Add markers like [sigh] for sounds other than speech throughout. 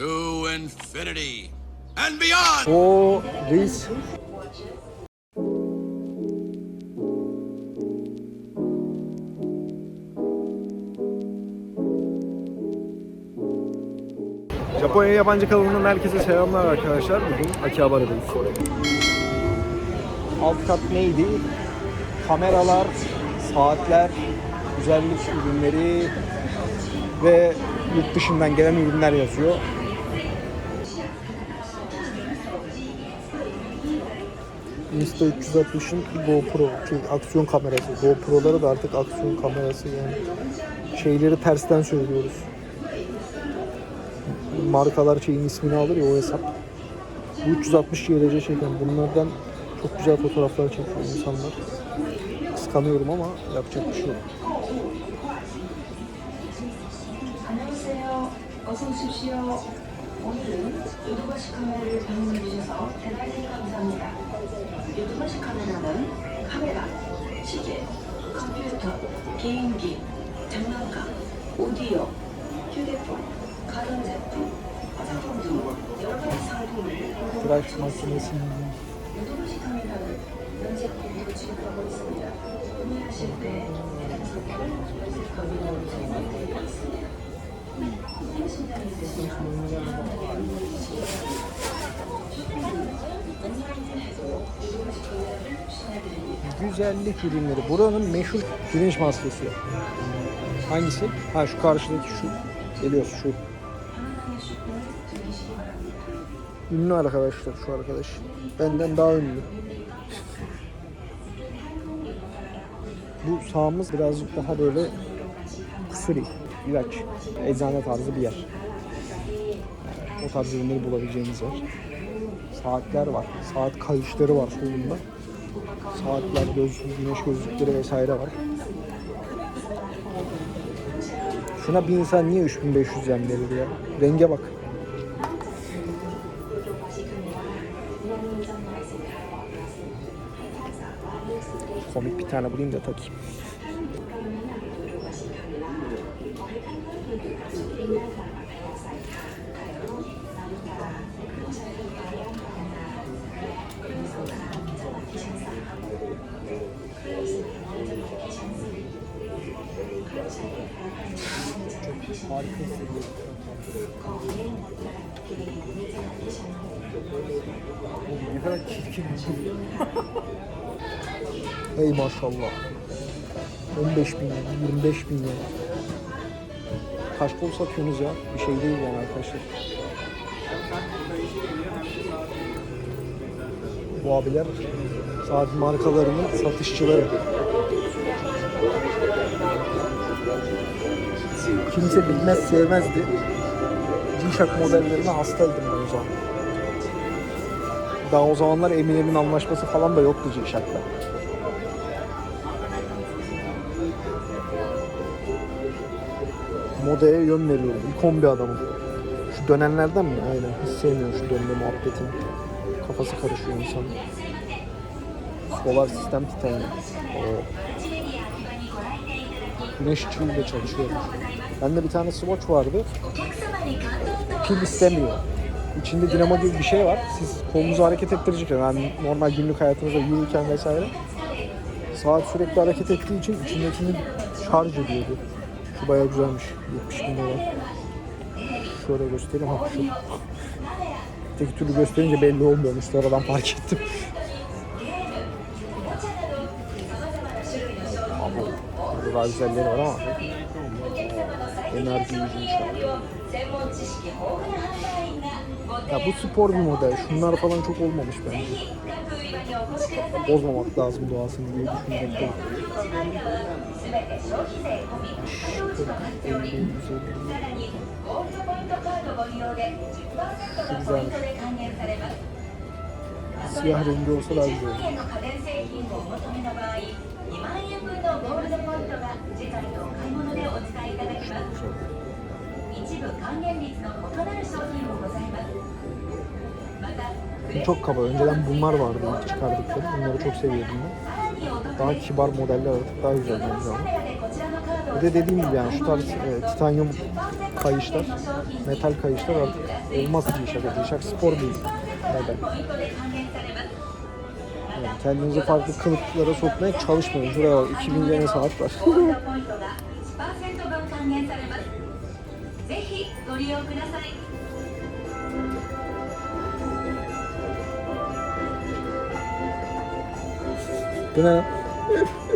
to infinity and beyond. O reis. Japonya yabancı kanalından herkese selamlar arkadaşlar. Bugün Akihabara'dayız. Alt kat neydi? Kameralar, saatler, güzellik ürünleri ve yurt dışından gelen ürünler yazıyor. Insta360'ın GoPro, şey, aksiyon kamerası. GoPro'ları da artık aksiyon kamerası yani. Şeyleri tersten söylüyoruz. Markalar şeyin ismini alır ya o hesap. Bu 360 derece çeken bunlardan çok güzel fotoğraflar çekiyor insanlar. Kıskanıyorum ama yapacak bir şey yok. 안녕하세요. 어서 오십시오. 오늘은 요도바시 카메라를 방문해 주셔서 대단히 감사합니다. 요도바시 카메라는 카메라, 시계, 컴퓨터, 개인기, 장난감, 오디오, 휴대폰, 가전제품, 화장품 등 여러 가지 상품을 Tıraş makinesi. 요도바시 카메라는 면세 구입으로 지급하고 있습니다. 구매하실 때 해당 상품을 면세 가격으로 제공해드리고 있습니다. 신장이 되시면 Güzellik ürünleri. Buranın meşhur güneş maskesi. Hangisi? Ha şu karşıdaki şu. Geliyoruz şu. Ünlü arkadaşlar şu arkadaş. Benden daha ünlü. Bu sağımız birazcık daha böyle kusuri, ilaç, eczane tarzı bir yer. O tarz ürünleri bulabileceğiniz yer. Saatler var, saat kayışları var solunda. Saatler, gözlük, güneş gözlükleri vesaire var. Şuna bir insan niye 3500 yen verir ya? Renge bak. Komik bir tane bulayım da takayım. Harika hissediyorum. Ne kadar çirkin. Ey maşallah. 15 bin yen, 25 bin yen. Kaç kol satıyorsunuz ya? Bir şey değil yani arkadaşlar. Bu abiler saat markalarının satışçıları. Kimse bilmez sevmezdi. G-Shock modellerine hastaydım ben o zaman. Daha o zamanlar Eminem'in anlaşması falan da yoktu G-Shock'la. Modaya yön veriyorum. Bir adamım. Şu dönenlerden mi? Aynen. Hiç sevmiyorum şu dönme muhabbetini. Kafası karışıyor insan. Solar sistem titanyum. Oo. Güneş ışığıyla çalışıyormuş. Bende bir tane Swatch vardı. Pil istemiyor. İçinde dinamo gibi bir şey var. Siz kolunuzu hareket ettirecek. Yani normal günlük hayatınızda yürürken vesaire. Saat sürekli hareket ettiği için içindekini şarj ediyordu. Şu bayağı güzelmiş. 70 bin dolar. Şöyle göstereyim. Ha şu. Öteki türlü gösterince belli olmuyormuş. Sonradan fark ettim. Daha güzelleri var ama. Enerji yüzün şarkı. Ya bu spor bir model. Şunlar falan çok olmamış bence. Bozmamak lazım doğasını diye düşünmekteyim. Güzelmiş siyah rengi olsa daha güzel olur. Çok kaba. Önceden bunlar vardı ilk çıkardıkları. Bunları çok seviyordum ben. Daha kibar modeller artık daha güzel bence ama. Bir de dediğim gibi yani şu tarz e, titanyum kayışlar, metal kayışlar artık olmaz ki şaka. Şak spor değil. Neden? Kendinizi farklı kılıflara sokmaya çalışmayın. Şuraya bak 2000 yene saat var. ゴー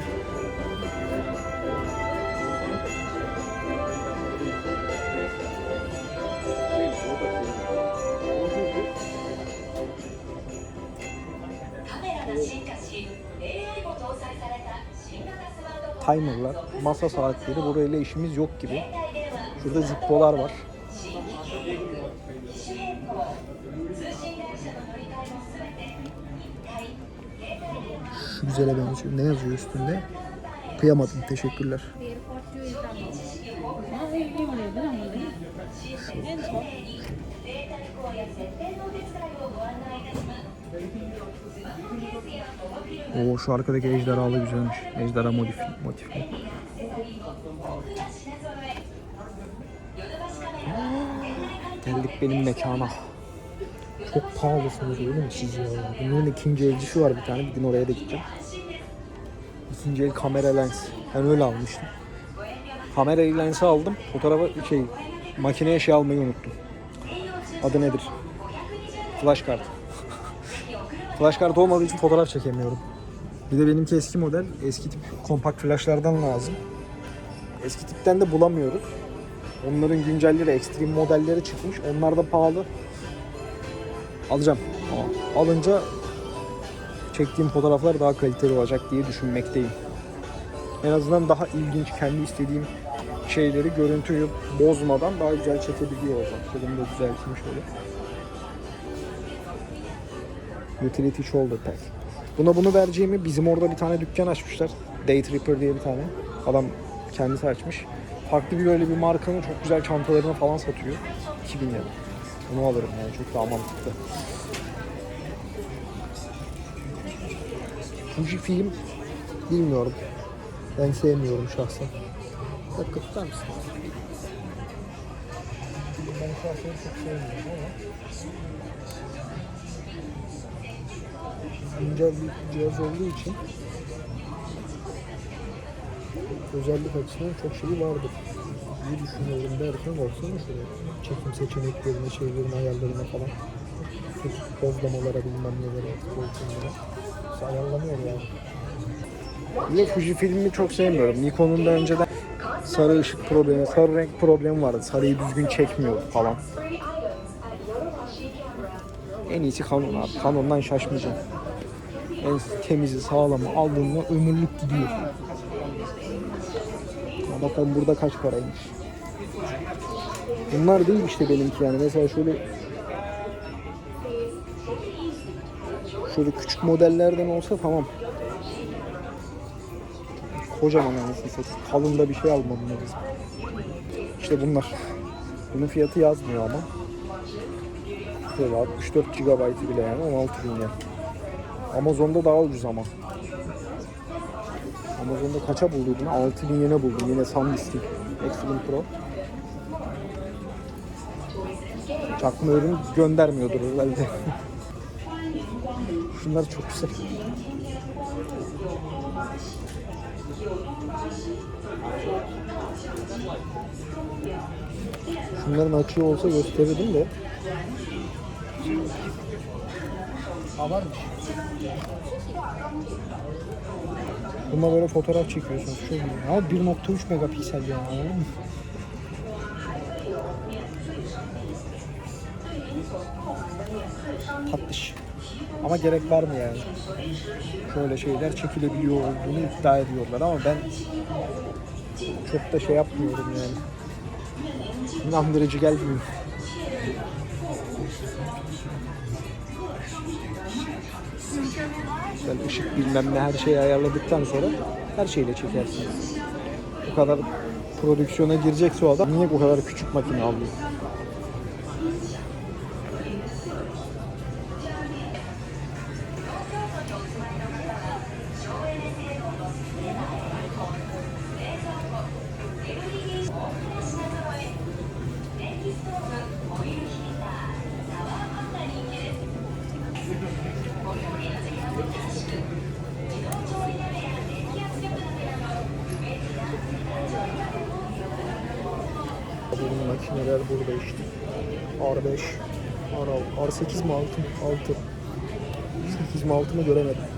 Timerlar, masa saatleri burayla işimiz yok gibi. Şurada zippolar var. Şu güzele benziyor. Ne yazıyor üstünde? Kıyamadım. Teşekkürler. Oo şu arkadaki ejderhalı güzelmiş. Ejderha modif motifli. Geldik benim mekana. Çok pahalısınız öyle mi siz ya? Bunların ikinci elcisi var bir tane. Bir gün oraya da gideceğim. İkinci el kamera lens. Ben öyle almıştım. Kamera lensi aldım. Fotoğrafa şey makineye şey almayı unuttum. Adı nedir? Flash kart. [laughs] Flash kart olmadığı için fotoğraf çekemiyorum. Bir de benimki eski model. Eski tip kompakt flashlardan lazım. Eski tipten de bulamıyoruz. Onların güncelleri, ekstrem modelleri çıkmış. Onlar da pahalı. Alacağım. Ama alınca çektiğim fotoğraflar daha kaliteli olacak diye düşünmekteyim. En azından daha ilginç, kendi istediğim şeyleri görüntüyü bozmadan daha güzel çekebiliyor olacağım. Şöyle de düzelteyim şöyle. Utility Shoulder Pack. Buna bunu vereceğimi bizim orada bir tane dükkan açmışlar. Day Tripper diye bir tane. Adam kendisi açmış. Farklı bir böyle bir markanın çok güzel çantalarını falan satıyor. 2000 lira. Bunu alırım yani çok daha mantıklı. Fuji film bilmiyorum. Ben sevmiyorum şahsen. Dakika tutar mısın? Ben şahsen çok sevmiyorum ama güncel bir cihaz olduğu için özellik açısından çok şey vardır. İyi düşünüyorum derken baksana şuraya. Çekim seçeneklerine, şeylerine, ayarlarına falan. Pozlamalara bilmem nelere. İşte ayarlanıyor yani. Bir de Fuji filmi çok sevmiyorum. Nikon'un da önceden sarı ışık problemi, sarı renk problemi vardı. Sarıyı düzgün çekmiyor falan. En iyisi Canon abi. Canon'dan şaşmayacağım. En temizi, sağlamı aldığında ömürlük gidiyor. Ama bakalım burada kaç paraymış. Bunlar değil işte benimki yani. Mesela şöyle şöyle küçük modellerden olsa tamam. Kocaman anasını satayım. Kalın da bir şey almam lazım. İşte bunlar. Bunun fiyatı yazmıyor ama. Şöyle 64 GB bile yani 16 bin yen. Amazon'da daha ucuz ama. Amazon'da kaça bulduydun? 6 bin yene buldum. Yine SanDisk'in Extreme Pro. Çakma ürün göndermiyordur herhalde. [laughs] Şunlar çok güzel. Şunların açığı olsa gösterirdim de. Ha varmış. Bununla böyle fotoğraf çekiyorsunuz. Çok iyi. Ama 1.3 megapiksel yani. anladın? Tatlış. Ama gerek var mı yani? Şöyle şeyler çekilebiliyor olduğunu iddia ediyorlar ama ben çok da şey yapmıyorum yani. İnandırıcı gelmiyor. Güzel ışık bilmem ne her şeyi ayarladıktan sonra her şeyle çekersiniz. Bu kadar prodüksiyona girecekse o adam niye bu kadar küçük makine alıyor? R5, R6, R8 mi 6 mı? 6. 8 mi 6 mı göremedim.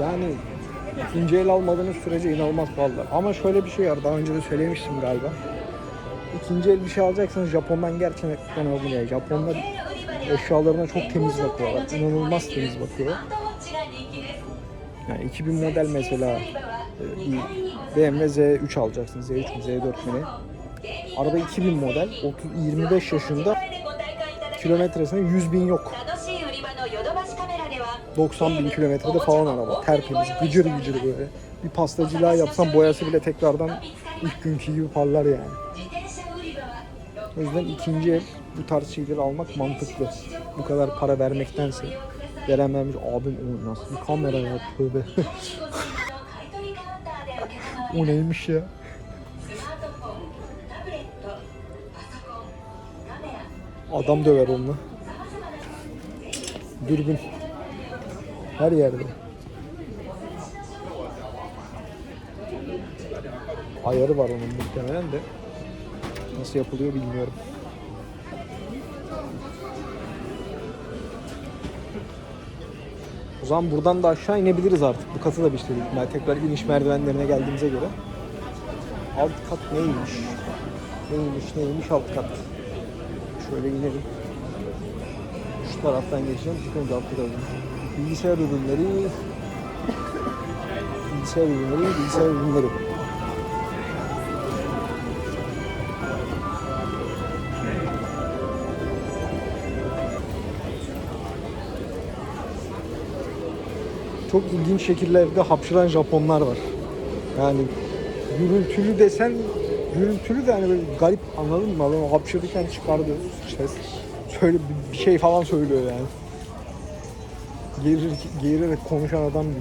Yani ikinci el almadığınız sürece inanılmaz pahalı. Ama şöyle bir şey var, daha önce de söylemiştim galiba. İkinci el bir şey alacaksanız Japon'dan gerçekten alın ya. Japonlar eşyalarına çok temiz bakıyorlar. İnanılmaz temiz bakıyorlar. Yani 2000 model mesela e, bir BMW Z3 alacaksınız. Z3 mü Z4 mü ne? Araba 2000 model, 30, 25 yaşında kilometresine 100 bin yok. 90 bin kilometrede falan araba. Tertemiz, gıcır gıcır böyle. Bir pastacılığa yapsam boyası bile tekrardan ilk günkü gibi parlar yani. O yüzden ikinci el bu tarz şeyleri almak mantıklı. Bu kadar para vermektense. Veren vermiş abim o nasıl bir kamera ya tövbe. o neymiş ya? Adam döver onunla. Dürbün. Her yerde. Ayarı var onun muhtemelen de. Nasıl yapılıyor bilmiyorum. O zaman buradan da aşağı inebiliriz artık. Bu katı da bitirdik. Ben tekrar iniş merdivenlerine geldiğimize göre. Alt kat neymiş? Neymiş neymiş alt kat. Şöyle inelim. Şu taraftan geçeceğim. Çıkınca alt kat alayım. Bilgisayar ürünleri. Bilgisayar ürünleri, bilgisayar ürünleri. çok ilginç şekillerde hapşıran Japonlar var. Yani gürültülü desen gürültülü de hani böyle garip anladın mı? Adam hapşırırken çıkardığı ses. Şöyle bir- şey falan söylüyor yani. Geğirir, geğirerek konuşan adam gibi.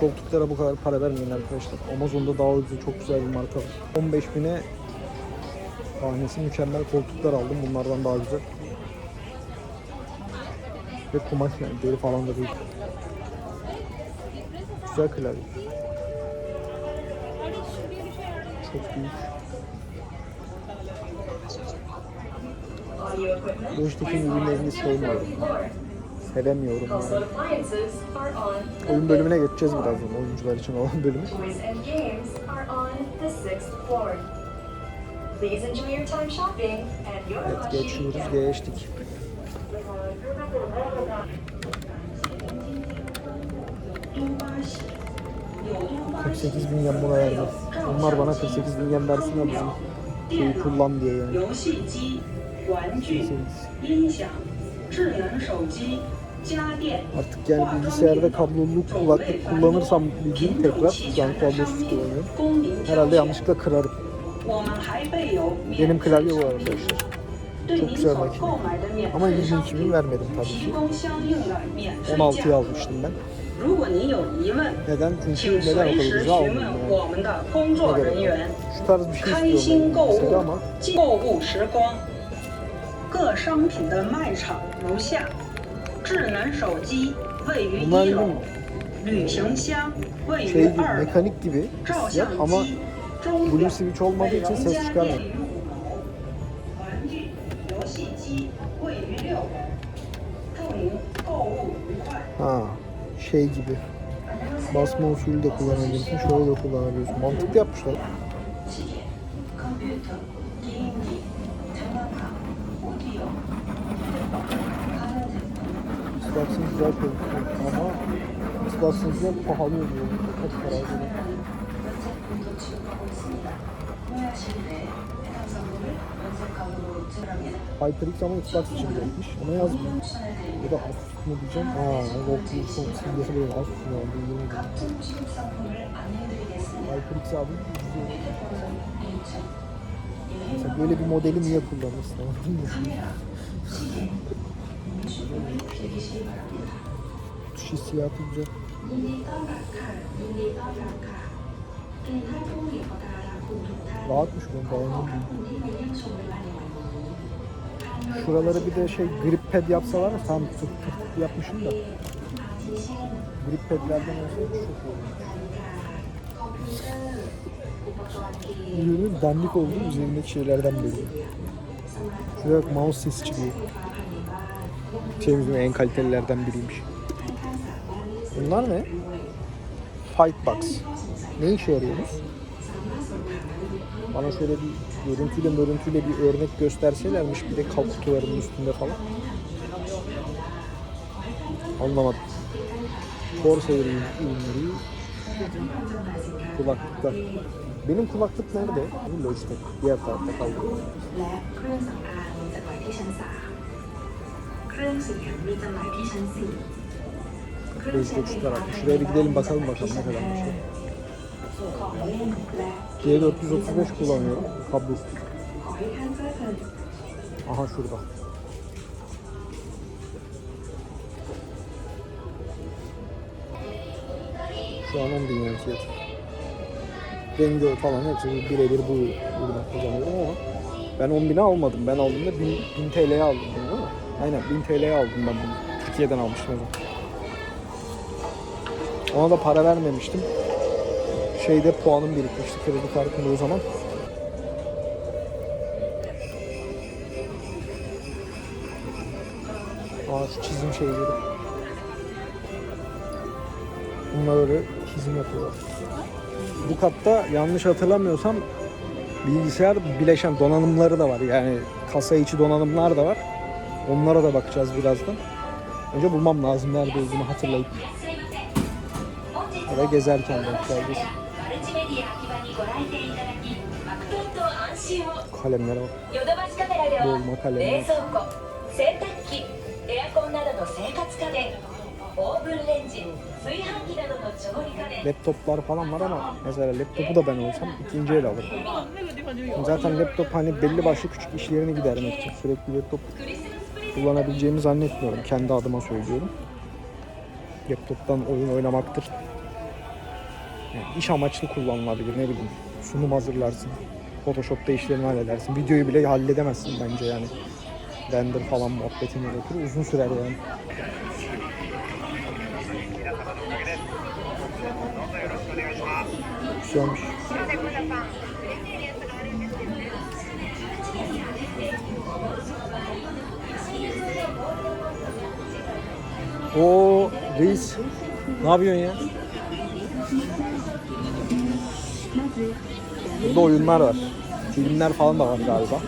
koltuklara bu kadar para vermeyin arkadaşlar. Amazon'da daha ucuz çok güzel bir marka var. 15 bine tanesi mükemmel koltuklar aldım. Bunlardan daha güzel. Ve kumaş yani deri falan da değil. Güzel klavye. Çok büyük. Logitech'in ürünlerini sevmiyorum. Sevemiyorum yani. Oyun bölümüne geçeceğiz birazdan. Oyuncular için olan bölümü. Evet geçiyoruz geçtik. ...48 bin yen buna verdi. Bunlar bana 48 bin yen versin ya bizim şeyi kullan diye yani. Artık yani bilgisayarda kabloluk kulaklık kullanırsam bir tekrar ben kablosuz kullanıyorum. Herhalde yanlışlıkla kırarım. 我们还备有免费商品，对您所购买的免费商品提供相应的免税价格。如果您有疑问，请随时询问我们的工作人员。开心购物，购物时光。各商品的卖场如下：智能手机位于一楼，旅行箱位于二楼，照相机。Blue switch olmadığı için ses çıkarmıyor. Ha, şey gibi. Basma usulü de kullanabilirsin, şöyle de kullanabiliyorsun. Mantıklı yapmışlar. İstersen güzel çocuk ama istersen güzel pahalı oluyor. Çok para Fighter X ama Xbox için gelmiş. Ona yazmıyor. Ya da Asus mu diyeceğim? Aa, Roku son simgesi böyle Asus mu oldu? Yeni bir Fighter X abi. Mesela böyle bir modeli niye kullanırsın? Anladın mı? Şu hissiyatı güzel. Rahatmış bu beğendim. Şuraları bir de şey grip pad yapsalar tam tık tık yapmışım da. Grip padlerden olsa çok olur. Ürünün dandik olduğu üzerindeki şeylerden belli. Şuraya bak mouse sesi çıkıyor. Şeyimizin en kalitelilerden biriymiş. Bunlar ne? Fight Box. Ne işe yarıyoruz? Bana şöyle bir görüntüyle görüntüyle bir örnek gösterselermiş bir de kal kutularının üstünde falan. Anlamadım. Corsair ürünleri kulaklıklar. Benim kulaklık nerede? Logitech. Diğer tarafta kaldı. Gözlük çıkarak. Şuraya bir gidelim bakalım bakalım ne kadar bir şey. G435 kullanıyorum kablosu. Aha şurada. Şu an 10 bin lira fiyatı. Rengi falan hepsini birebir bu ürünü kullanıyorum ama ben 10 bine almadım. Ben aldığımda 1000, 1000 TL'ye aldım değil mi? Aynen 1000 TL'ye aldım ben bunu. Türkiye'den almıştım o zaman. Ona da para vermemiştim şeyde puanım birikmişti kredi kartında o zaman. Aa şu çizim şeyleri. Bunlar öyle çizim yapıyorlar. Bu katta yanlış hatırlamıyorsam bilgisayar bileşen donanımları da var. Yani kasa içi donanımlar da var. Onlara da bakacağız birazdan. Önce bulmam lazım nerede olduğunu hatırlayıp. Ya da gezerken bakacağız. kalemlere bak. Dolma kalemler. laptoplar falan var ama mesela laptopu da ben olsam ikinci el alırım. Zaten laptop hani belli başlı küçük işlerini gidermek için sürekli laptop kullanabileceğimi zannetmiyorum. Kendi adıma söylüyorum. Laptoptan oyun oynamaktır. Yani iş amaçlı kullanılabilir ne bileyim. Sunum hazırlarsın. Photoshop'ta işlerini halledersin. Videoyu bile halledemezsin bence yani. Render falan muhabbetini ötürü uzun sürer yani. Güzelmiş. Oo reis. Ne yapıyorsun ya? Burada oyunlar var. Filmler falan da var galiba.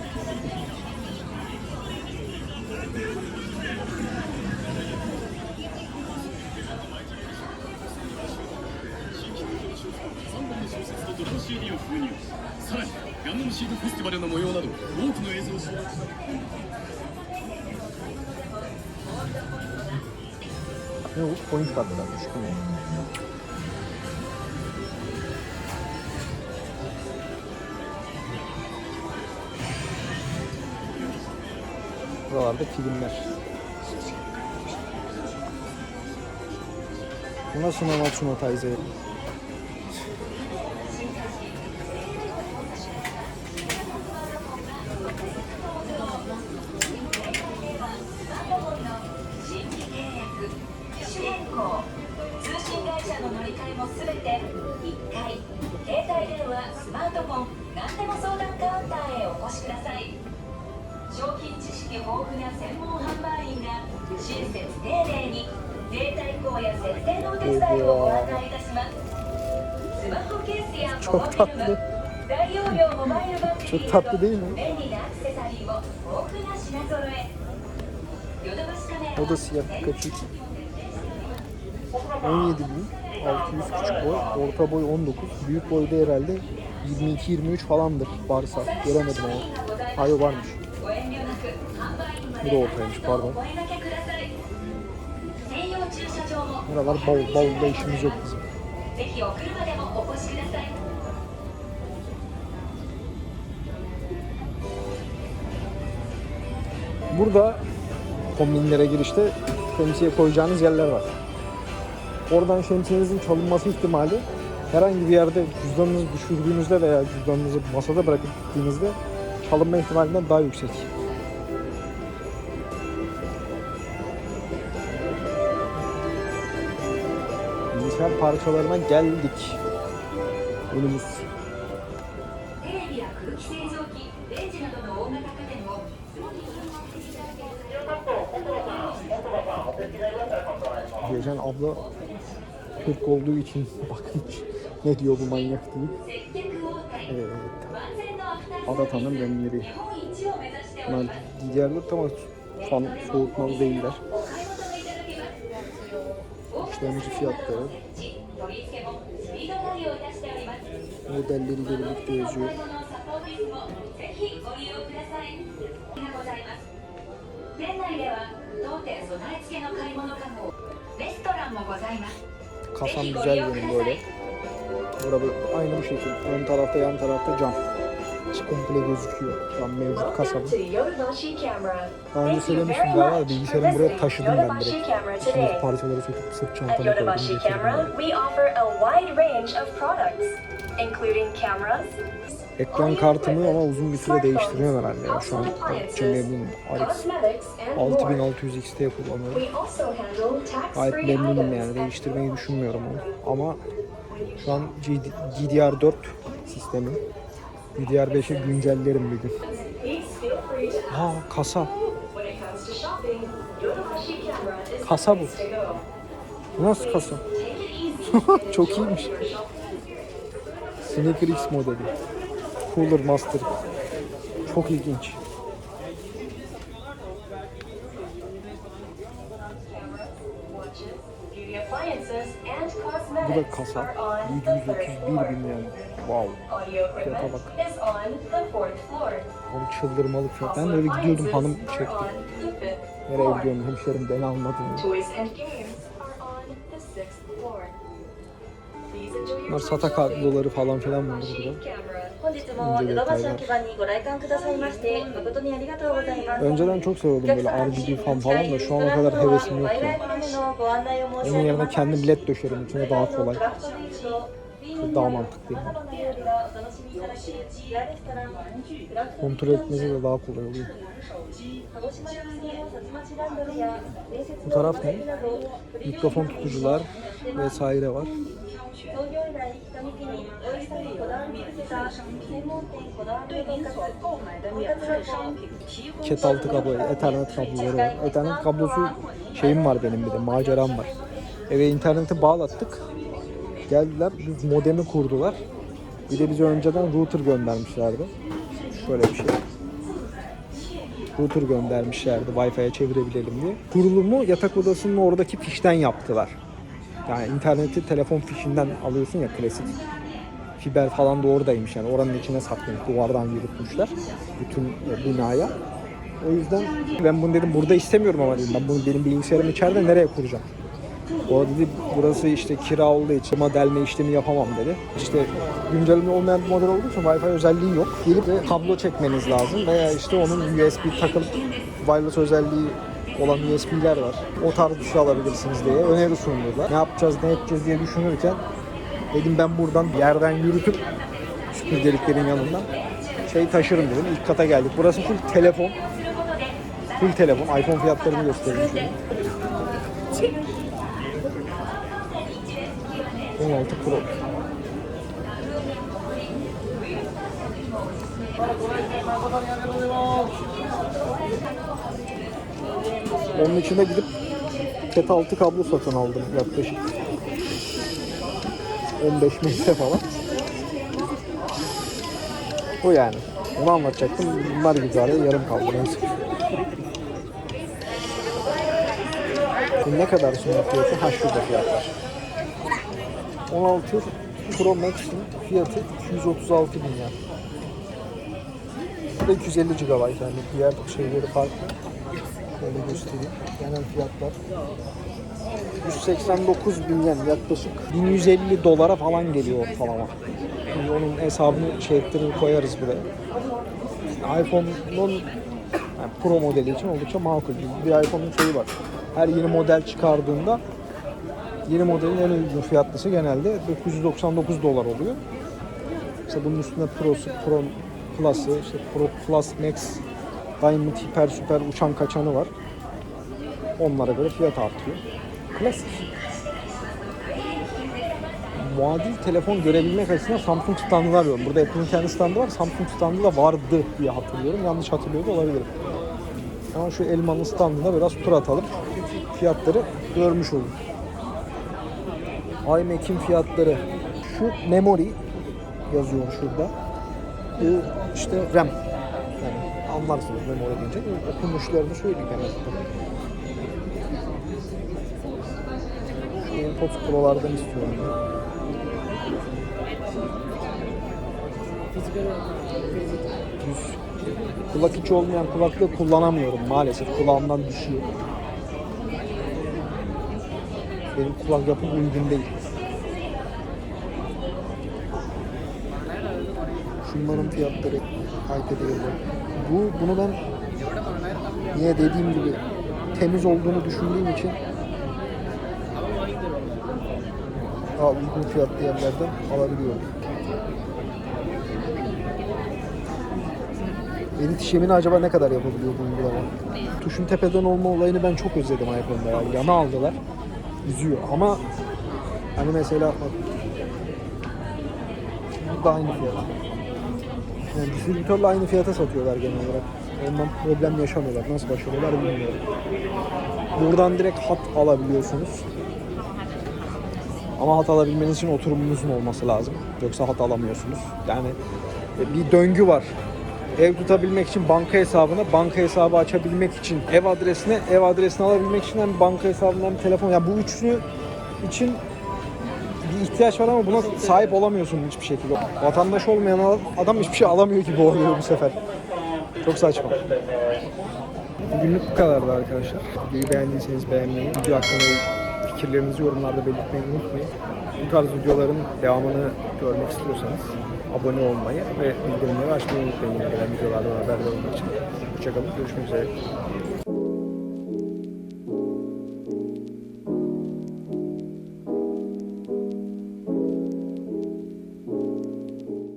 Buralarda filmler. Bu nasıl Namatsuno Taizai? Çok tatlı. Çok tatlı değil mi? O da siyah kaçık. 17 bin. 600 küçük boy. Orta boy 19. Büyük boyda herhalde 22-23 falandır varsa. Göremedim ama. Hayır varmış. Bu da ortaymış pardon. Buralar bavul. Bavulda işimiz yok bizim. Burada kombinlere girişte şemsiye koyacağınız yerler var. Oradan şemsiyenizin çalınması ihtimali herhangi bir yerde cüzdanınızı düşürdüğünüzde veya cüzdanınızı masada bırakıp gittiğinizde çalınma ihtimalinden daha yüksek. Bilgisayar parçalarına geldik. Önümüz Geçen abla Türk olduğu için [laughs] bakmış ne diyor bu manyak diye. Evet. Adata'nın demleri. Ben diğerler tamam fan soğutmalı değiller. İşlemci fiyatları. Şey Modelleriyle birlikte yazıyor. 当店備え付けの買い物かごレストランもございます Kasam güzel görünüyor böyle. Burada aynı bu şekil. Ön tarafta yan tarafta cam. İçi komple gözüküyor. Cam mevcut kasabı. Welcome to Yodobashi Camera. Daha önce söylemiştim galiba bilgisayarımı buraya taşıdım ben direkt. Today. parçaları söküp sırt çantama koydum Ekran kartımı ama uzun bir süre değiştirmem herhalde. ya. Şu an oldukça memnunum. More. 6600 XT kullanıyorum. Gayet memnunum yani. Değiştirmeyi düşünmüyorum onu. Ama şu an GD DDR4 sistemi. DDR5'e güncellerim bir gün. Aa kasa. Kasa bu. nasıl kasa? [laughs] Çok iyiymiş. Sneaker X modeli. Cooler Master. Çok ilginç. Bu da kasa. are on the third 731 floor. bin yani. Wow. Fiyata bak. Oğlum çıldırmalı fiyat. Ben öyle gidiyordum hanım çekti. Nereye gidiyorum hemşerim beni almadın. Bunlar satak adlıları falan filan var burada. Önceden çok seviyordum böyle RGB fan falan da şu an kadar hevesim yok. Onun yerine kendi led döşerim içine daha kolay daha mantıklı. Kontrol etmesi de daha kolay oluyor. Bu taraf ne? Mikrofon tutucular vesaire var. Cat altı kablo, Ethernet kabloları var. Ethernet kablosu şeyim var benim bir de, maceram var. Eve interneti bağlattık. Geldiler, düz modemi kurdular. Bir de bize önceden router göndermişlerdi. Şöyle bir şey. Router göndermişlerdi Wi-Fi'ye çevirebilelim diye. Kurulumu yatak odasının oradaki fişten yaptılar. Yani interneti telefon fişinden alıyorsun ya klasik. Fiber falan da oradaymış yani oranın içine saklanıp duvardan yürütmüşler bütün e, binaya. O yüzden ben bunu dedim burada istemiyorum ama dedim ben bunu benim bilgisayarım içeride nereye kuracağım? O dedi burası işte kira olduğu için ama delme işlemi yapamam dedi. İşte güncelleme olmayan bir model olduğu için Wi-Fi özelliği yok. Gelip de kablo çekmeniz lazım veya işte onun USB takılı wireless özelliği olan USB'ler var. O tarz bir şey alabilirsiniz diye öneri sundular. Ne yapacağız ne edeceğiz diye düşünürken dedim ben buradan yerden yürütüp süpürgeliklerin yanından şey taşırım dedim. İlk kata geldik. Burası full telefon. Full telefon. iPhone fiyatlarını göstereyim. 16 Pro. Onun içine gidip Cat 6 kablo satın aldım yaklaşık 15 metre falan. O yani. Onu anlatacaktım. Bunlar gibi yarım kaldı. Neyse. Ne kadar sonra fiyatı? Ha şurada fiyatlar. 16 Pro Max'in fiyatı 236 bin ya. Bu da 250 GB yani diğer şeyleri farklı. Şöyle göstereyim. Genel fiyatlar. 189 bin yen yaklaşık 1150 dolara falan geliyor ortalama. Şimdi onun hesabını şey ettirir koyarız buraya. iPhone'un yani Pro modeli için oldukça makul. Bir iPhone'un şeyi var. Her yeni model çıkardığında yeni modelin en uygun fiyatlısı genelde 999 dolar oluyor. İşte bunun üstünde Pro'su, Pro Plus'ı, işte Pro Plus Max, Diamond Hyper Super uçan kaçanı var. Onlara göre fiyat artıyor. Klasik. Muadil telefon görebilmek açısından Samsung standı var diyorum. Burada Apple'ın kendi standı var. Samsung standı da vardı diye hatırlıyorum. Yanlış hatırlıyor da olabilirim. Ama şu elmanın standına biraz tur atalım. Fiyatları görmüş olun. iMac'in fiyatları. Şu memory yazıyor şurada. Bu işte RAM. Yani anlarsınız memory deyince. Okunuşlarını söyleyeyim en azından. Şu AirPods Pro'lardan istiyorum. Düz. Kulak içi olmayan kulaklığı kullanamıyorum maalesef. Kulağımdan düşüyor. Benim kulak yapım uygun değil. Şunların fiyatları hareket ediyor. Bu, bunu ben yine dediğim gibi temiz olduğunu düşündüğüm için daha uygun fiyatlı yerlerden alabiliyorum. Edit işlemini acaba ne kadar yapabiliyor bu uygulama? Tuşun tepeden olma olayını ben çok özledim iPhone'da ya. Yana aldılar. Üzüyor ama hani mesela bak bu da aynı fiyat. Yani distribütörle aynı fiyata satıyorlar genel olarak. Ondan problem yaşamıyorlar. Nasıl başarıyorlar bilmiyorum. Buradan direkt hat alabiliyorsunuz. Ama hat alabilmeniz için oturumunuzun olması lazım. Yoksa hat alamıyorsunuz. Yani bir döngü var. Ev tutabilmek için banka hesabına, banka hesabı açabilmek için ev adresine, ev adresini alabilmek için hem banka hesabından hem telefon. Yani bu üçlü için bir ihtiyaç var ama buna sahip olamıyorsun hiçbir şekilde. Vatandaş olmayan adam hiçbir şey alamıyor gibi oluyor bu sefer. Çok saçma. Bugünlük bu kadardı arkadaşlar. Videoyu beğendiyseniz beğenmeyi, video hakkında fikirlerinizi yorumlarda belirtmeyi unutmayın. Bu tarz videoların devamını görmek istiyorsanız abone olmayı ve bildirimleri açmayı unutmayın. Gelen videolardan haberdar olmak için. Hoşçakalın, görüşmek üzere.